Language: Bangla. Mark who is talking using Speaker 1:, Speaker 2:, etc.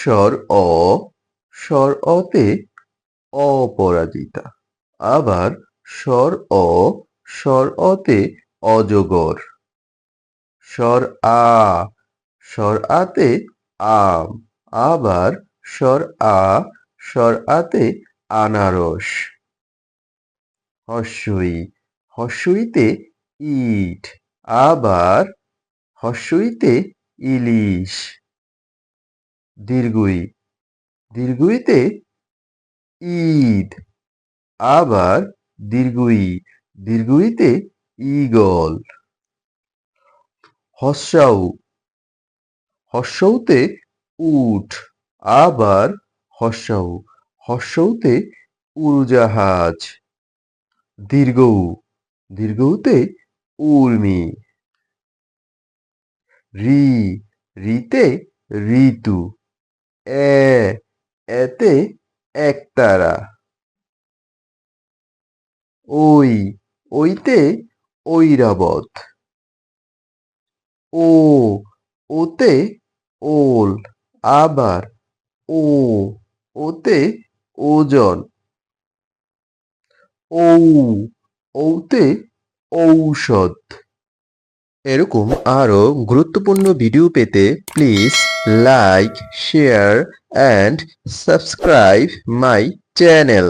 Speaker 1: স্বর অ, স্বর অতে অপরাজিতা। আবার স্বর অ, স্বর অতে অজগর। স্বর আ, স্বর আতে আম। আবার স্বর আ, স্বর আতে আনারস। হস্যই, হস্যইতে ইট। আবার হস্যইতে ইলিশ। দীর্ঘই। দীর্ঘইতে ঈদ, আবার দীর্ঘই। দীর্ঘইতে ঈগল। হস্যাউ হস্যৌতে উঠ আবার হস্যাউ হস্যৌতে উড়োজাহাজ। দীর্ঘৌ দীর্ঘৌতে উর্মি। রি, রিতে ঋতু। এ, এতে একতারা ওই, ওইতে ঐরাবত। ও, ওতে ওল, আবার ও, ওতে ওজন। ঔ, ঔতে ঔষধ। এরকম আরও গুরুত্বপূর্ণ ভিডিও পেতে please like share and subscribe my channel